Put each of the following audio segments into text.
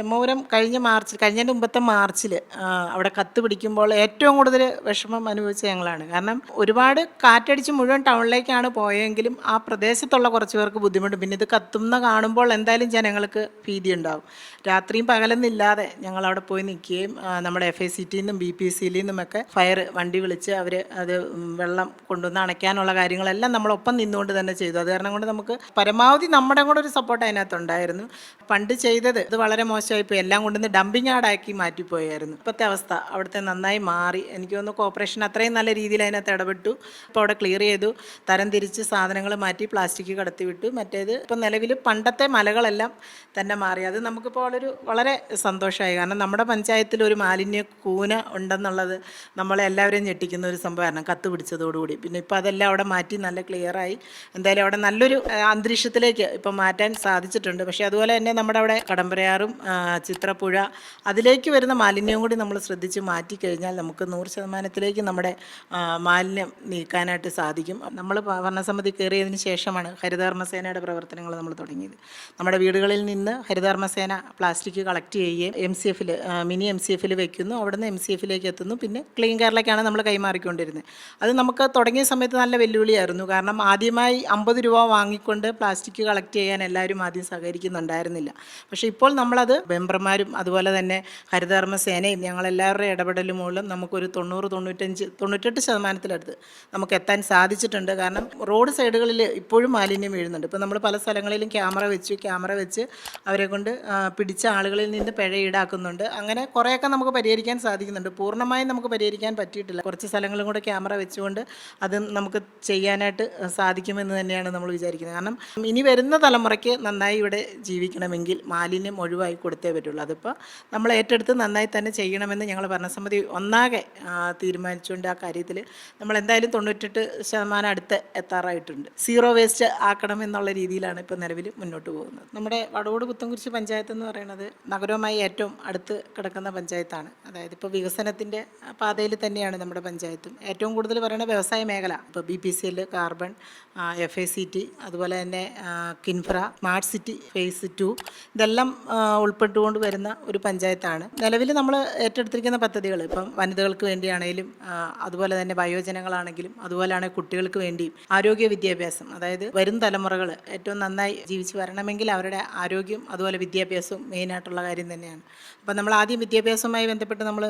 ബ്രഹ്മപുരം കഴിഞ്ഞ മാർച്ചിൽ കഴിഞ്ഞതിന്റെ മുമ്പത്തെ മാർച്ചിൽ അവിടെ കത്ത് പിടിക്കുമ്പോൾ ഏറ്റവും കൂടുതൽ വിഷമം അനുഭവിച്ച ഞങ്ങളാണ്. കാരണം ഒരുപാട് കാറ്റടിച്ച് മുഴുവൻ ടൗണിലേക്കാണ് പോയെങ്കിലും ആ പ്രദേശത്തുള്ള കുറച്ച് പേർക്ക് ബുദ്ധിമുട്ട്. പിന്നെ ഇത് കത്തുന്ന കാണുമ്പോൾ എന്തായാലും ജനങ്ങൾക്ക് ഭീതി ഉണ്ടാവും രാത്രിയും പകലെന്നില്ലാതെ ഞങ്ങൾ അവിടെ പോയി നിൽക്കുകയും നമ്മുടെ എഫ് ഐ സി ടിയിൽ നിന്നും ബി പി സിയിൽ നിന്നുമൊക്കെ ഫയർ വണ്ടി വിളിച്ച് അവർ അത് വെള്ളം കൊണ്ടുവന്ന് അണയ്ക്കാനുള്ള കാര്യങ്ങളെല്ലാം നമ്മളൊപ്പം നിന്നുകൊണ്ട് തന്നെ ചെയ്തു. അത് കാരണം കൊണ്ട് നമുക്ക് പരമാവധി നമ്മുടെ കൂടെ ഒരു സപ്പോർട്ട് അതിനകത്തുണ്ടായിരുന്നു. പണ്ട് ചെയ്തത് ഇത് വളരെ മോശമായി പോയി എല്ലാം കൊണ്ടുവന്ന് ഡംപിങ് ആടാക്കി മാറ്റിപ്പോയായിരുന്നു. ഇപ്പോഴത്തെ അവസ്ഥ അവിടുത്തെ നന്നായി മാറി. എനിക്ക് തോന്നുന്നു കോർപ്പറേഷൻ അത്രയും നല്ല രീതിയിൽ അതിനകത്ത് ഇടപെട്ടു. അപ്പോൾ അവിടെ ക്ലിയർ ചെയ്തു. തരം തിരിച്ച് സാധനങ്ങൾ മാറ്റി പ്ലാസ്റ്റിക് കടത്തി വിട്ടു. മറ്റേത് ഇപ്പം നിലവിൽ പണ്ടത്തെ മലകളെല്ലാം തന്നെ മാറി. അത് നമുക്കിപ്പോൾ ഒരു വളരെ സന്തോഷമായി. കാരണം നമ്മുടെ പഞ്ചായത്തിൽ ഒരു മാലിന്യ കൂന ഉണ്ടെന്നുള്ളത് നമ്മളെ എല്ലാവരെയും ഞെട്ടിക്കുന്ന ഒരു സംഭവമായിരുന്നു. കത്ത് പിടിച്ചതോടുകൂടി. പിന്നെ ഇപ്പോൾ അതെല്ലാം അവിടെ മാറ്റി നല്ല ക്ലിയറായി എന്തായാലും അവിടെ നല്ലൊരു അന്തരീക്ഷത്തിലേക്ക് ഇപ്പം മാറ്റാൻ സാധിച്ചിട്ടുണ്ട്. പക്ഷേ അതുപോലെ തന്നെ നമ്മുടെ അവിടെ കടമ്പരയാറും ചിത്രപ്പുഴ. അതിലേക്ക് വരുന്ന മാലിന്യവും കൂടി നമ്മൾ ശ്രദ്ധിച്ച് മാറ്റിക്കഴിഞ്ഞാൽ നമുക്ക് നൂറ് ശതമാനത്തിലേക്ക് നമ്മുടെ മാലിന്യം നീക്കാനായിട്ട് സാധിക്കും. നമ്മൾ ഭരണസമിതി കയറിയതിന് ശേഷമാണ് ഹരിതകർമ്മസേനയുടെ പ്രവർത്തനങ്ങൾ നമ്മൾ തുടങ്ങിയത്. നമ്മുടെ വീടുകളിൽ നിന്ന് ഹരിതകർമ്മസേന പ്ലാസ്റ്റിക് കളക്ട് ചെയ്യുകയും എം സി എഫിൽ മിനി എം സി എഫിൽ വെക്കുന്നു. അവിടുന്ന് എം സി എഫിലേക്ക് എത്തുന്നു. പിന്നെ ക്ലീൻ കേരളയ്ക്കാണ് നമ്മൾ കൈമാറിക്കൊണ്ടിരുന്നത്. അത് നമുക്ക് തുടങ്ങിയ സമയത്ത് നല്ല വെല്ലുവിളിയായിരുന്നു. കാരണം ആദ്യമായി അമ്പത് രൂപ വാങ്ങിക്കൊണ്ട് പ്ലാസ്റ്റിക് കളക്ട് ചെയ്യാൻ എല്ലാവരും ആദ്യം സഹകരിക്കുന്നുണ്ടായിരുന്നില്ല. പക്ഷേ ഇപ്പോൾ നമ്മളത് മെമ്പർമാരും അതുപോലെ തന്നെ ഹരിതകർമ്മ സേനയും ഞങ്ങളെല്ലാവരുടെയും ഇടപെടലും മൂലം നമുക്കൊരു തൊണ്ണൂറ് തൊണ്ണൂറ്റഞ്ച് തൊണ്ണൂറ്റെട്ട് ശതമാനത്തിലടുത്ത് നമുക്ക് എത്താൻ സാധിച്ചിട്ടുണ്ട്. കാരണം റോഡ് സൈഡുകളിൽ ഇപ്പോഴും മാലിന്യം വീഴുന്നുണ്ട്. ഇപ്പോൾ നമ്മൾ പല സ്ഥലങ്ങളിലും ക്യാമറ വെച്ചു ക്യാമറ വെച്ച് അവരെ കൊണ്ട് പിടിച്ച ആളുകളിൽ നിന്ന് പിഴ ഈടാക്കുന്നുണ്ട്. അങ്ങനെ കുറേയൊക്കെ നമുക്ക് പരിഹരിക്കാൻ സാധിക്കുന്നുണ്ട്. പൂർണമായും നമുക്ക് പരിഹരിക്കാൻ പറ്റിയിട്ടില്ല. കുറച്ച് സ്ഥലങ്ങളും കൂടെ ക്യാമറ വെച്ചുകൊണ്ട് അത് നമുക്ക് ചെയ്യാനായിട്ട് സാധിക്കുമെന്ന് തന്നെയാണ് നമ്മൾ വിചാരിക്കുന്നത്. കാരണം ഇനി വരുന്ന തലമുറയ്ക്ക് നന്നായി ഇവിടെ ജീവിക്കണമെങ്കിൽ മാലിന്യം ഒഴിവായി കൊടുത്തേ പറ്റുള്ളൂ. അതിപ്പോൾ നമ്മൾ ഏറ്റെടുത്ത് നന്നായി തന്നെ ചെയ്യണമെന്ന് ഞങ്ങൾ ഭരണസമിതി ഒന്നാകെ തീരുമാനിച്ചുകൊണ്ട് ആ കാര്യത്തിൽ നമ്മൾ എന്തായാലും തൊണ്ണൂറ്റെട്ട് ശതമാനം അടുത്ത് എത്താറായിട്ടുണ്ട്. സീറോ വേസ്റ്റ് ആക്കണം എന്നുള്ള രീതിയിലാണ് ഇപ്പോൾ നിലവിൽ മുന്നോട്ട് പോകുന്നത്. നമ്മുടെ വടവോട് പുത്തൻകുരിശ് പഞ്ചായത്ത് എന്ന് പറയുന്നത് നഗരവുമായി ഏറ്റവും അടുത്ത് കിടക്കുന്ന പഞ്ചായത്താണ്. അതായത് ഇപ്പോൾ വികസനത്തിന്റെ പാതയിൽ തന്നെയാണ് നമ്മുടെ പഞ്ചായത്തും. ഏറ്റവും കൂടുതൽ പറയുന്നത് വ്യവസായ മേഖല ഇപ്പോൾ B P C L carbon F A C T അതുപോലെ തന്നെ KINFRA smart city phase two ഇതെല്ലാം ആ, ഉൾപ്പെട്ടുകൊണ്ട് വരുന്ന ഒരു പഞ്ചായത്താണ്. നിലവിൽ നമ്മൾ ഏറ്റെടുത്തിരിക്കുന്ന പദ്ധതികൾ ഇപ്പം വനിതകൾക്ക് വേണ്ടിയാണെങ്കിലും അതുപോലെ തന്നെ വയോജനങ്ങളാണെങ്കിലും അതുപോലെയാണ് കുട്ടികൾക്ക് വേണ്ടിയും ആരോഗ്യ വിദ്യാഭ്യാസം. അതായത് വരും തലമുറകൾ ഏറ്റവും നന്നായി ജീവിച്ച് വരണമെങ്കിൽ അവരുടെ ആരോഗ്യം അതുപോലെ വിദ്യാഭ്യാസവും മെയിനായിട്ടുള്ള കാര്യം തന്നെയാണ്. അപ്പം നമ്മൾ ആദ്യം വിദ്യാഭ്യാസവുമായി ബന്ധപ്പെട്ട് നമ്മൾ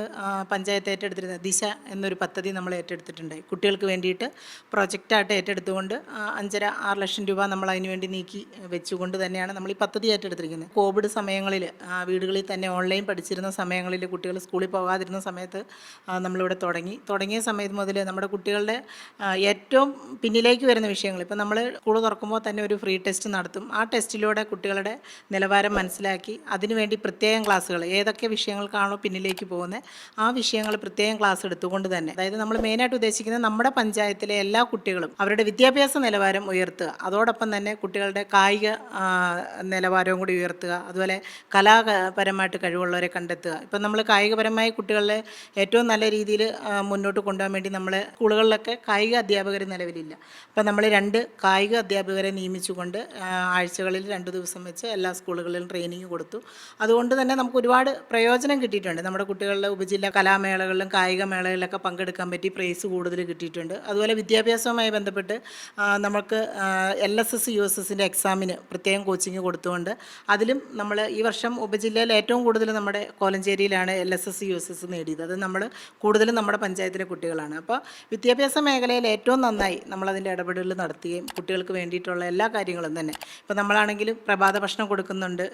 പഞ്ചായത്ത് ഏറ്റെടുത്തിരുന്ന ദിശ എന്നൊരു പദ്ധതി നമ്മൾ ഏറ്റെടുത്തിട്ടുണ്ടായി കുട്ടികൾക്ക് വേണ്ടിയിട്ട് പ്രൊജക്റ്റായിട്ട് ഏറ്റെടുത്തുകൊണ്ട് അഞ്ചര ആറ് ലക്ഷം രൂപ നമ്മൾ അതിനുവേണ്ടി നീക്കി വെച്ചുകൊണ്ട് തന്നെയാണ് നമ്മൾ ഈ പദ്ധതി ഏറ്റെടുത്തിരിക്കുന്നത്. കോവിഡ് സമയങ്ങളിൽ വീടുകളിൽ തന്നെ ഓൺലൈൻ പഠിച്ചിരുന്ന സമയങ്ങളിൽ കുട്ടികൾ സ്കൂളിൽ പോകാതിരുന്ന സമയത്ത് നമ്മളിവിടെ തുടങ്ങി. തുടങ്ങിയ സമയത്ത് മുതൽ നമ്മുടെ കുട്ടികളുടെ ഏറ്റവും പിന്നിലേക്ക് വരുന്ന വിഷയങ്ങൾ. ഇപ്പം നമ്മൾ സ്കൂൾ തുറക്കുമ്പോൾ തന്നെ ഒരു ഫ്രീ ടെസ്റ്റ് നടത്തും. ആ ടെസ്റ്റിലൂടെ കുട്ടികളുടെ നിലവാരം മനസ്സിലാക്കി അതിനുവേണ്ടി പ്രത്യേകം ക്ലാസ്സുകൾ ഏതൊക്കെ വിഷയങ്ങൾക്കാണോ പിന്നിലേക്ക് പോകുന്നത് ആ വിഷയങ്ങൾ പ്രത്യേകം ക്ലാസ് എടുത്തുകൊണ്ട് തന്നെ. അതായത് നമ്മൾ മെയിനായിട്ട് ഉദ്ദേശിക്കുന്നത് നമ്മുടെ പഞ്ചായത്തിലെ എല്ലാ കുട്ടികളും അവരുടെ വിദ്യാഭ്യാസ നിലവാരം ഉയർത്തുക. അതോടൊപ്പം തന്നെ കുട്ടികളുടെ കായിക നിലവാരവും കൂടി ഉയർത്തുക. അതുപോലെ കലാപരമായിട്ട് കഴിവുള്ളവരെ കണ്ടെത്തുക. ഇപ്പം നമ്മൾ കായികപരമായി കുട്ടികളെ ഏറ്റവും നല്ല രീതിയിൽ മുന്നോട്ട് കൊണ്ടുപോകാൻ വേണ്ടി നമ്മൾ സ്കൂളുകളിലൊക്കെ കായിക അധ്യാപകർ നിലവിലില്ല. അപ്പം നമ്മൾ രണ്ട് കായിക അധ്യാപകരെ നിയമിച്ചുകൊണ്ട് ആഴ്ചകളിൽ രണ്ട് ദിവസം വെച്ച് എല്ലാ സ്കൂളുകളിലും ട്രെയിനിങ് കൊടുത്തു. അതുകൊണ്ട് തന്നെ നമുക്ക് ഒരുപാട് പ്രയോജനം കിട്ടിയിട്ടുണ്ട്. നമ്മുടെ കുട്ടികളുടെ ഉപജില്ല കലാമേളകളിലും കായിക മേളകളിലൊക്കെ പങ്കെടുക്കാൻ പറ്റി പ്രൈസ് കൂടുതൽ കിട്ടിയിട്ടുണ്ട്. അതുപോലെ വിദ്യാഭ്യാസവുമായി ബന്ധപ്പെട്ട് നമുക്ക് L S S U S എസിന്റെ എക്സാമിന് പ്രത്യേകം കോച്ചിങ് കൊടുത്തുകൊണ്ട് അതിലും നമ്മൾ ഈ വർഷം ഉപജില്ലയിൽ ഏറ്റവും കൂടുതൽ നമ്മുടെ കോലഞ്ചേരിയിലാണ് L S S U S S നേടിയത്. അത് നമ്മൾ കൂടുതലും നമ്മുടെ പഞ്ചായത്തിലെ കുട്ടികളാണ്. അപ്പോൾ വിദ്യാഭ്യാസ മേഖലയിൽ ഏറ്റവും നന്നായി നമ്മളതിന്റെ ഇടപെടലുകൾ നടത്തുകയും കുട്ടികൾക്ക് വേണ്ടിയിട്ടുള്ള എല്ലാ കാര്യങ്ങളും തന്നെ. ഇപ്പോൾ നമ്മളാണെങ്കിലും പ്രഭാത ഭക്ഷണം കൊടുക്കുന്നുണ്ട്.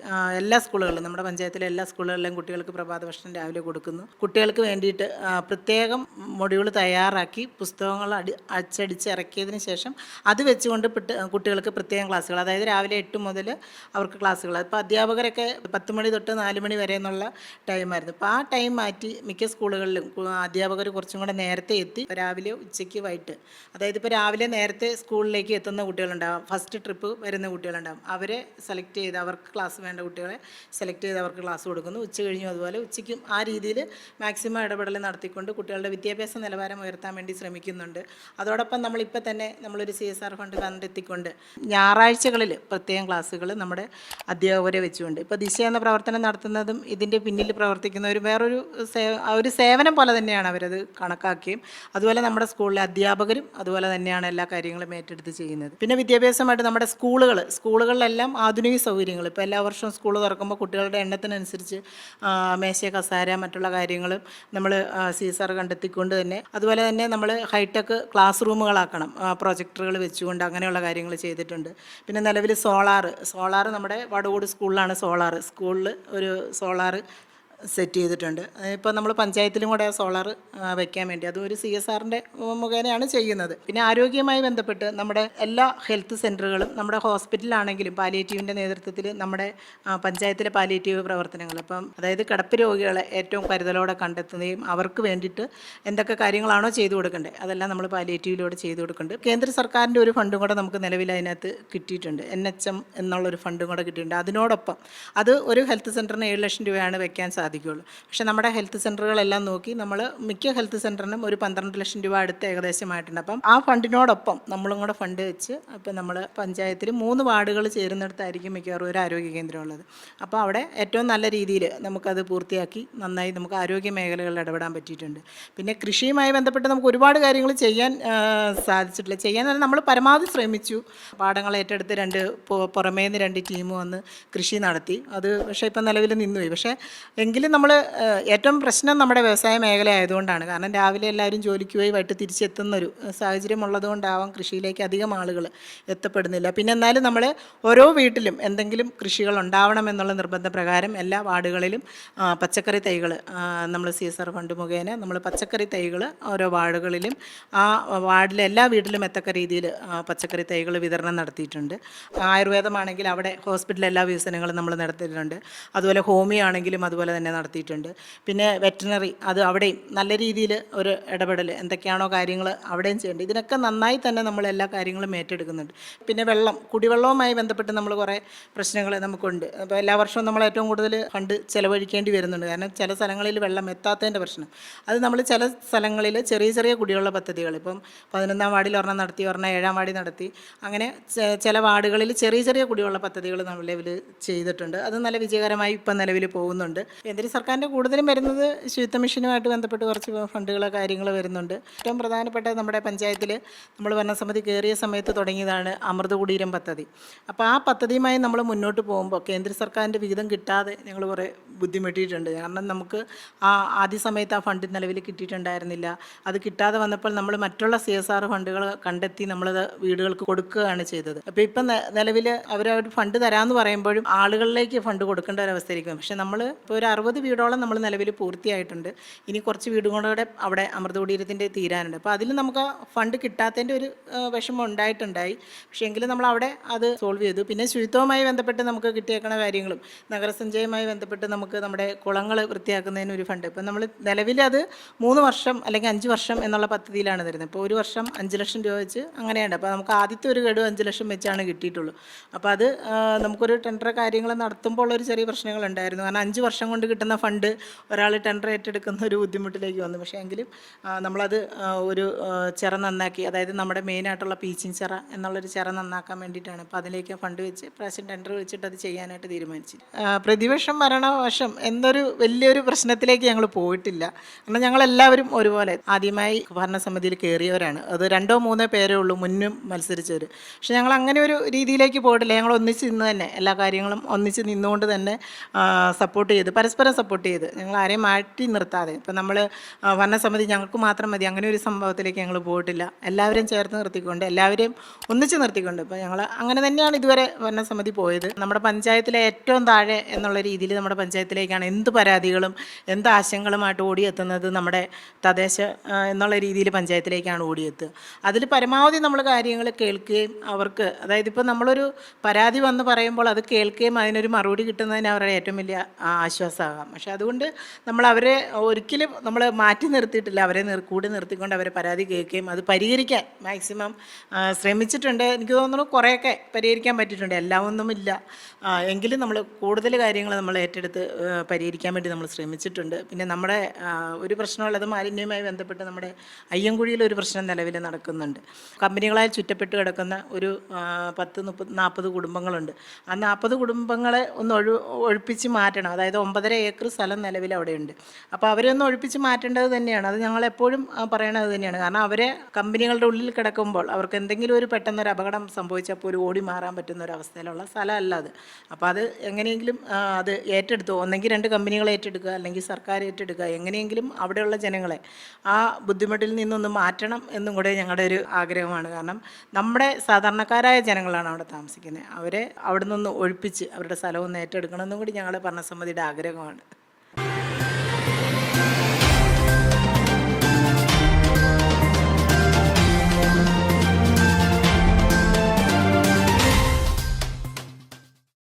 എല്ലാ സ്കൂളുകളിലും നമ്മുടെ പഞ്ചായത്തിലെ എല്ലാ സ്കൂളുകളിലും കുട്ടികൾക്ക് പ്രഭാത ഭക്ഷണം രാവിലെ കൊടുക്കുന്നു. കുട്ടികൾക്ക് വേണ്ടിയിട്ട് പ്രത്യേകം മൊഡ്യൂൾ തയ്യാറാക്കി പുസ്തകങ്ങൾ അടി അച്ചടിച്ച് ഇറക്കിയതിന് ശേഷം അത് വെച്ചുകൊണ്ട് കുട്ടികൾക്ക് പ്രത്യേകം ക്ലാസ്സുകൾ. അതായത് രാവിലെ എട്ട് മുതൽ അവർക്ക് ക്ലാസ്സുകൾ. അപ്പോൾ അധ്യാപകരൊക്കെ പത്ത് മണി തൊട്ട് നാല് മണി വരെ എന്നുള്ള ടൈമായിരുന്നു അപ്പോൾ ആ ടൈം മാറ്റി മിക്ക സ്കൂളുകളിലും അധ്യാപകർ കുറച്ചും കൂടെ നേരത്തെ എത്തി. രാവിലെ ഉച്ചയ്ക്ക് വൈകിട്ട്. അതായത് ഇപ്പോൾ രാവിലെ നേരത്തെ സ്കൂളിലേക്ക് എത്തുന്ന കുട്ടികളുണ്ടാവും. ഫസ്റ്റ് ട്രിപ്പ് വരുന്ന കുട്ടികളുണ്ടാവും. അവരെ സെലക്ട് ചെയ്ത് അവർക്ക് ക്ലാസ് വേണ്ട കുട്ടികളെ സെലക്ട് ചെയ്ത് അവർക്ക് ക്ലാസ് കൊടുക്കുന്നു. ഉച്ച കഴിഞ്ഞു അതുപോലെ ഉച്ചയ്ക്കും ആ രീതിയിൽ മാക്സിമം ഇടപെടൽ നടത്തിക്കൊണ്ട് കുട്ടികളുടെ വിദ്യാഭ്യാസ നിലവാരം ഉയർത്താൻ വേണ്ടി ശ്രമിക്കുന്നുണ്ട്. അതോടൊപ്പം നമ്മളിപ്പോൾ തന്നെ നമ്മളൊരു സി എസ് ആർ ഫണ്ട് കണ്ടെത്തിക്കൊണ്ട് ഞായറാഴ്ചകളിൽ പ്രത്യേകം ക്ലാസ്സുകൾ നമ്മുടെ അധ്യാപകരെ വെച്ചുകൊണ്ട്. ഇപ്പോൾ ദിശ എന്ന പ്രവർത്തനം നടത്തുന്നതും ഇതിന്റെ പിന്നിൽ പ്രവർത്തിക്കുന്നവരും വേറൊരു സേ ഒരു സേവനം പോലെ തന്നെയാണ് അവരത് കണക്കാക്കുകയും അതുപോലെ നമ്മുടെ സ്കൂളിലെ അധ്യാപകരും അതുപോലെ തന്നെയാണ് എല്ലാ കാര്യങ്ങളും ഏറ്റെടുത്ത് ചെയ്യുന്നത്. പിന്നെ വിദ്യാഭ്യാസമായിട്ട് നമ്മുടെ സ്കൂളുകൾ സ്കൂളുകളിലെല്ലാം ആധുനിക സൗകര്യങ്ങൾ ഇപ്പോൾ എല്ലാ വർഷവും സ്കൂൾ തുറക്കുമ്പോൾ കുട്ടികളുടെ എണ്ണത്തിനനുസരിച്ച് മേശ കസാര മറ്റുള്ള കാര്യങ്ങളും നമ്മൾ സീസർ കണ്ടെത്തിക്കൊണ്ട് തന്നെ അതുപോലെ തന്നെ നമ്മൾ ഹൈടെക് ക്ലാസ് റൂമുകളാക്കണം പ്രൊജക്ടറുകൾ വെച്ചുകൊണ്ട് അങ്ങനെയുള്ള കാര്യങ്ങൾ ചെയ്തിട്ടുണ്ട്. പിന്നെ നിലവിൽ സോളാർ സോളാർ നമ്മുടെ വടകൂട് സ്കൂളിലാണ് സോളാർ സ്കൂളിൽ ഒരു സോളാർ സെറ്റ് ചെയ്തിട്ടുണ്ട്. ഇപ്പോൾ നമ്മൾ പഞ്ചായത്തിലും കൂടെ സോളാർ വെക്കാൻ വേണ്ടി. അതും ഒരു സി എസ് ആറിന്റെ മുഖേനയാണ് ചെയ്യുന്നത്. പിന്നെ ആരോഗ്യവുമായി ബന്ധപ്പെട്ട് നമ്മുടെ എല്ലാ ഹെൽത്ത് സെന്ററുകളും നമ്മുടെ ഹോസ്പിറ്റലാണെങ്കിലും പാലിയേറ്റീവിന്റെ നേതൃത്വത്തിൽ നമ്മുടെ പഞ്ചായത്തിലെ പാലിയേറ്റീവ് പ്രവർത്തനങ്ങൾ. അപ്പം അതായത് കിടപ്പ് രോഗികളെ ഏറ്റവും കരുതലോടെ കണ്ടെത്തുകയും അവർക്ക് വേണ്ടിയിട്ട് എന്തൊക്കെ കാര്യങ്ങളാണോ ചെയ്തു കൊടുക്കേണ്ടത് അതെല്ലാം നമ്മൾ പാലിയേറ്റീവിലൂടെ ചെയ്തു കൊടുക്കുന്നുണ്ട്. കേന്ദ്ര സർക്കാരിന്റെ ഒരു ഫണ്ടും കൂടെ നമുക്ക് നിലവിൽ അതിനകത്ത് കിട്ടിയിട്ടുണ്ട്. എൻ എച്ച് എം എന്നുള്ളൊരു ഫണ്ടും കൂടെ കിട്ടിയിട്ടുണ്ട്. അതിനോടൊപ്പം അത് ഒരു ഹെൽത്ത് സെന്ററിന് ഏഴ് ലക്ഷം രൂപയാണ് വെക്കാൻ സാധിക്കുകയുള്ളൂ. പക്ഷേ നമ്മുടെ ഹെൽത്ത് സെന്ററുകളെല്ലാം നോക്കി നമ്മൾ മിക്ക ഹെൽത്ത് സെന്ററിനും ഒരു പന്ത്രണ്ട് ലക്ഷം രൂപ അടുത്ത് ഏകദേശമായിട്ടുണ്ട്. അപ്പം ആ ഫണ്ടിനോടൊപ്പം നമ്മളും കൂടെ ഫണ്ട് വെച്ച് അപ്പം നമ്മൾ പഞ്ചായത്തിൽ മൂന്ന് വാർഡുകൾ ചേരുന്നിടത്തായിരിക്കും മിക്കവാറും ഒരു ആരോഗ്യ കേന്ദ്രം ഉള്ളത് അപ്പോൾ അവിടെ ഏറ്റവും നല്ല രീതിയിൽ നമുക്കത് പൂർത്തിയാക്കി നന്നായി നമുക്ക് ആരോഗ്യ മേഖലകളിൽ ഇടപെടാൻ പറ്റിയിട്ടുണ്ട്. പിന്നെ കൃഷിയുമായി ബന്ധപ്പെട്ട് നമുക്ക് ഒരുപാട് കാര്യങ്ങൾ ചെയ്യാൻ സാധിച്ചിട്ടില്ല. ചെയ്യാൻ നമ്മൾ പരമാവധി ശ്രമിച്ചു. പാടങ്ങൾ ഏറ്റെടുത്ത് രണ്ട് പുറമേ നിന്ന് രണ്ട് ടീം വന്ന് കൃഷി നടത്തി. അത് പക്ഷേ ഇപ്പം നിലവിൽ നിന്നുപോയി. പക്ഷേ എങ്കിലും നമ്മൾ ഏറ്റവും പ്രശ്നം നമ്മുടെ വ്യവസായ മേഖല ആയതുകൊണ്ടാണ്. കാരണം രാവിലെ എല്ലാവരും ജോലിക്ക് പോയി വൈകിട്ട് തിരിച്ചെത്തുന്നൊരു സാഹചര്യം ഉള്ളതുകൊണ്ടാവാം കൃഷിയിലേക്ക് അധികം ആളുകൾ എത്തപ്പെടുന്നില്ല. പിന്നെ എന്നാലും നമ്മൾ ഓരോ വീട്ടിലും എന്തെങ്കിലും കൃഷികൾ ഉണ്ടാവണം എന്നുള്ള നിർബന്ധ പ്രകാരം എല്ലാ വാർഡുകളിലും പച്ചക്കറി തൈകൾ നമ്മൾ സി എസ് ആർ ഫണ്ട് മുഖേന നമ്മൾ പച്ചക്കറി തൈകൾ ഓരോ വാർഡുകളിലും ആ വാർഡിലെ എല്ലാ വീട്ടിലും എത്തക്ക രീതിയിൽ പച്ചക്കറി തൈകൾ വിതരണം നടത്തിയിട്ടുണ്ട്. ആയുർവേദമാണെങ്കിൽ അവിടെ ഹോസ്പിറ്റലിൽ എല്ലാ വികസനങ്ങളും നമ്മൾ നടത്തിയിട്ടുണ്ട്. അതുപോലെ ഹോമിയോ ആണെങ്കിലും അതുപോലെ തന്നെ നടത്തിയിട്ടുണ്ട്. പിന്നെ വെറ്റിനറി അത് അവിടെയും നല്ല രീതിയിൽ ഒരു ഇടപെടൽ എന്തൊക്കെയാണോ കാര്യങ്ങൾ അവിടെയും ചെയ്യേണ്ടത് ഇതിനൊക്കെ നന്നായി തന്നെ നമ്മൾ എല്ലാ കാര്യങ്ങളും ഏറ്റെടുക്കുന്നുണ്ട്. പിന്നെ വെള്ളം കുടിവെള്ളവുമായി ബന്ധപ്പെട്ട് നമ്മൾ കുറേ പ്രശ്നങ്ങൾ നമുക്കുണ്ട്. അപ്പോൾ എല്ലാ വർഷവും നമ്മൾ ഏറ്റവും കൂടുതൽ ഫണ്ട് ചിലവഴിക്കേണ്ടി വരുന്നുണ്ട്. കാരണം ചില സ്ഥലങ്ങളിൽ വെള്ളം എത്താത്തതിന്റെ പ്രശ്നം. അത് നമ്മൾ ചില സ്ഥലങ്ങളിൽ ചെറിയ ചെറിയ കുടിവെള്ള പദ്ധതികൾ ഇപ്പം പതിനൊന്നാം വാർഡിൽ ഒരെണ്ണം നടത്തി ഒരെണ്ണം ഏഴാം വാർഡിൽ നടത്തി. അങ്ങനെ ചില വാർഡുകളിൽ ചെറിയ ചെറിയ കുടിവെള്ള പദ്ധതികൾ നിലവിൽ ചെയ്തിട്ടുണ്ട്. അത് നല്ല വിജയകരമായി ഇപ്പം നിലവിൽ പോകുന്നുണ്ട്. കേന്ദ്ര സർക്കാരിന്റെ കൂടുതലും വരുന്നത് ശുചിത്വ മിഷനുമായിട്ട് ബന്ധപ്പെട്ട് കുറച്ച് ഫണ്ടുകൾ കാര്യങ്ങൾ വരുന്നുണ്ട്. ഏറ്റവും പ്രധാനപ്പെട്ട നമ്മുടെ പഞ്ചായത്തിൽ നമ്മൾ ഭരണസമിതി കയറിയ സമയത്ത് തുടങ്ങിയതാണ് അമൃത കുടീരം പദ്ധതി. അപ്പോൾ ആ പദ്ധതിയുമായി നമ്മൾ മുന്നോട്ട് പോകുമ്പോൾ കേന്ദ്ര സർക്കാരിന്റെ വിഹിതം കിട്ടാതെ ഞങ്ങൾ കുറേ ബുദ്ധിമുട്ടിയിട്ടുണ്ട്. കാരണം നമുക്ക് ആ ആദ്യ സമയത്ത് ആ ഫണ്ട് നിലവിൽ കിട്ടിയിട്ടുണ്ടായിരുന്നില്ല. അത് കിട്ടാതെ വന്നപ്പോൾ നമ്മൾ മറ്റുള്ള സി എസ് ആർ ഫണ്ടുകൾ കണ്ടെത്തി നമ്മളത് വീടുകൾക്ക് കൊടുക്കുകയാണ് ചെയ്തത്. അപ്പോൾ ഇപ്പം നിലവിൽ അവർ ഫണ്ട് തരാമെന്ന് പറയുമ്പോഴും ആളുകളിലേക്ക് ഫണ്ട് കൊടുക്കേണ്ട ഒരു അവസ്ഥയായിരിക്കും പക്ഷേ നമ്മൾ ഇപ്പോൾ ഒരു അറുപത് വീടോളം നമ്മൾ നിലവിൽ പൂർത്തിയായിട്ടുണ്ട്. ഇനി കുറച്ച് വീടും കൂടെ അവിടെ അമൃത കുടീരത്തിന്റെ തീരാനുണ്ട്. അപ്പോൾ അതിൽ നമുക്ക് ഫണ്ട് കിട്ടാത്തതിന്റെ ഒരു വിഷമം ഉണ്ടായിട്ടുണ്ടായി. പക്ഷേ എങ്കിലും നമ്മൾ അവിടെ അത് സോൾവ് ചെയ്തു. പിന്നെ ശുചിത്വവുമായി ബന്ധപ്പെട്ട് നമുക്ക് കിട്ടിയേക്കണ കാര്യങ്ങളും നഗരസഞ്ചയവുമായി ബന്ധപ്പെട്ട് നമുക്ക് നമ്മുടെ കുളങ്ങൾ വൃത്തിയാക്കുന്നതിന് ഒരു ഫണ്ട്. ഇപ്പം നമ്മൾ നിലവിൽ അത് മൂന്ന് വർഷം അല്ലെങ്കിൽ അഞ്ച് വർഷം എന്നുള്ള പദ്ധതിയിലാണ് തരുന്നത്. ഇപ്പോൾ ഒരു വർഷം അഞ്ച് ലക്ഷം രൂപ വെച്ച് അങ്ങനെയുണ്ട് അപ്പോൾ നമുക്ക് ആദ്യത്തെ ഒരു ഗഡു അഞ്ച് ലക്ഷം വെച്ചാണ് കിട്ടിയിട്ടുള്ളൂ. അപ്പോൾ അത് നമുക്കൊരു ടെൻഡർ കാര്യങ്ങൾ നടത്തുമ്പോൾ ഒരു ചെറിയ പ്രശ്നങ്ങൾ ഉണ്ടായിരുന്നു കാരണം അഞ്ച് വർഷം കൊണ്ട് കിട്ടുന്ന ഫണ്ട് ഒരാൾ ടെൻഡർ ഏറ്റെടുക്കുന്ന ഒരു ബുദ്ധിമുട്ടിലേക്ക് വന്നു. പക്ഷേ എങ്കിലും നമ്മളത് ഒരു ചിറ നന്നാക്കി അതായത് നമ്മുടെ മെയിനായിട്ടുള്ള പീച്ചിങ് ചിറ എന്നുള്ളൊരു ചിറ നന്നാക്കാൻ വേണ്ടിയിട്ടാണ് അപ്പോൾ അതിലേക്ക് ഫണ്ട് വെച്ച് പ്രാവശ്യം ടെൻഡർ വെച്ചിട്ട് അത് ചെയ്യാനായിട്ട് തീരുമാനിച്ചു പ്രതിപക്ഷം ഭരണവശം എന്നൊരു വലിയൊരു പ്രശ്നത്തിലേക്ക് ഞങ്ങൾ പോയിട്ടില്ല. കാരണം ഞങ്ങളെല്ലാവരും ഒരുപോലെ ആദ്യമായി ഭരണസമിതിയിൽ കയറിയവരാണ് അത് രണ്ടോ മൂന്നോ പേരേ ഉള്ളൂ മുന്നും മത്സരിച്ചവർ പക്ഷെ ഞങ്ങൾ അങ്ങനെ ഒരു രീതിയിലേക്ക് പോയിട്ടില്ല. ഞങ്ങൾ ഒന്നിച്ച് നിന്ന് തന്നെ എല്ലാ കാര്യങ്ങളും ഒന്നിച്ച് നിന്നുകൊണ്ട് തന്നെ സപ്പോർട്ട് ചെയ്ത്. പരസ്പരം സപ്പോർട്ട് ചെയ്ത്. ഞങ്ങൾ ആരെയും മാറ്റി നിർത്താതെ. ഇപ്പം നമ്മൾ ഭരണസമിതി ഞങ്ങൾക്ക് മാത്രം മതി. അങ്ങനെ ഒരു സംഭവത്തിലേക്ക് ഞങ്ങൾ പോയിട്ടില്ല. എല്ലാവരെയും ചേർത്ത് നിർത്തിക്കൊണ്ട് എല്ലാവരെയും ഒന്നിച്ച് നിർത്തിക്കൊണ്ട് ഇപ്പം ഞങ്ങൾ അങ്ങനെ തന്നെയാണ് ഇതുവരെ ഭരണസമിതി പോയത്. നമ്മുടെ പഞ്ചായത്തിലെ ഏറ്റവും താഴെ എന്നുള്ള രീതിയിൽ നമ്മുടെ പഞ്ചായത്തിലേക്കാണ് എന്ത് പരാതികളും എന്ത് ആശയങ്ങളുമായിട്ട് ഓടിയെത്തുന്നത് നമ്മുടെ തദ്ദേശ എന്നുള്ള രീതിയിൽ പഞ്ചായത്തിലേക്കാണ് ഓടിയെത്തുക. അതിൽ പരമാവധി നമ്മൾ കാര്യങ്ങൾ കേൾക്കുകയും അവർക്ക് അതായത് ഇപ്പോൾ നമ്മളൊരു പരാതി വന്ന് പറയുമ്പോൾ അത് കേൾക്കുകയും അതിനൊരു മറുപടി കിട്ടുന്നതിന് അവരുടെ ഏറ്റവും വലിയ ആശ്വാസം ആകാം പക്ഷെ അതുകൊണ്ട് നമ്മൾ അവരെ ഒരിക്കലും നമ്മൾ മാറ്റി നിർത്തിയിട്ടില്ല. അവരെ നിർ കൂടി നിർത്തിക്കൊണ്ട് അവരെ പരാതി കേൾക്കുകയും അത് പരിഹരിക്കാൻ മാക്സിമം ശ്രമിച്ചിട്ടുണ്ട്. എനിക്ക് തോന്നുന്നു കുറേയൊക്കെ പരിഹരിക്കാൻ പറ്റിയിട്ടുണ്ട്. എല്ലാം ഒന്നുമില്ല എങ്കിലും നമ്മൾ കൂടുതൽ കാര്യങ്ങൾ നമ്മൾ ഏറ്റെടുത്ത് പരിഹരിക്കാൻ വേണ്ടി നമ്മൾ ശ്രമിച്ചിട്ടുണ്ട്. പിന്നെ നമ്മുടെ ഒരു പ്രശ്നമുള്ളത് മാലിന്യവുമായി ബന്ധപ്പെട്ട് നമ്മുടെ അയ്യൻകുഴിയിൽ ഒരു പ്രശ്നം നിലവിൽ നടക്കുന്നുണ്ട്. കമ്പനികളായി ചുറ്റപ്പെട്ട് കിടക്കുന്ന ഒരു പത്ത് മുപ്പത് നാൽപ്പത് കുടുംബങ്ങളുണ്ട്. ആ നാൽപ്പത് കുടുംബങ്ങളെ ഒന്ന് ഒഴു ഒഴിപ്പിച്ച് മാറ്റണം. അതായത് ഒമ്പതര ഏക്കർ സ്ഥലം നിലവിൽ അവിടെയുണ്ട്. അപ്പോൾ അവരെ ഒന്ന് ഒഴിപ്പിച്ച് മാറ്റേണ്ടത് തന്നെയാണ്. അത് ഞങ്ങൾ എപ്പോഴും ആ, പറയണത് തന്നെയാണ്. കാരണം അവരെ കമ്പനികളുടെ ഉള്ളിൽ കിടക്കുമ്പോൾ അവർക്ക് എന്തെങ്കിലും ഒരു പെട്ടെന്നൊരു അപകടം സംഭവിച്ചാൽ പോലും ഓടി മാറാൻ പറ്റുന്ന ഒരു അവസ്ഥയിലുള്ള സ്ഥലമല്ല അത്. അപ്പോൾ അത് എങ്ങനെയെങ്കിലും അത് ഏറ്റെടുത്തു. ഒന്നെങ്കിൽ രണ്ട് കമ്പനികൾ ഏറ്റെടുക്കുക അല്ലെങ്കിൽ സർക്കാർ ഏറ്റെടുക്കുക എങ്ങനെയെങ്കിലും അവിടെയുള്ള ജനങ്ങളെ ആ ബുദ്ധിമുട്ടിൽ നിന്നൊന്ന് മാറ്റണം എന്നും കൂടെ ഞങ്ങളുടെ ഒരു ആഗ്രഹമാണ്. കാരണം നമ്മുടെ സാധാരണക്കാരായ ജനങ്ങളാണ് അവിടെ താമസിക്കുന്നത്. അവരെ അവിടെ നിന്ന് ഒഴിപ്പിച്ച് അവരുടെ സ്ഥലം ഒന്ന് ഏറ്റെടുക്കണമെന്നും കൂടി ഞങ്ങളുടെ ഭരണസമിതിയുടെ ആഗ്രഹമാണ്. ആണ്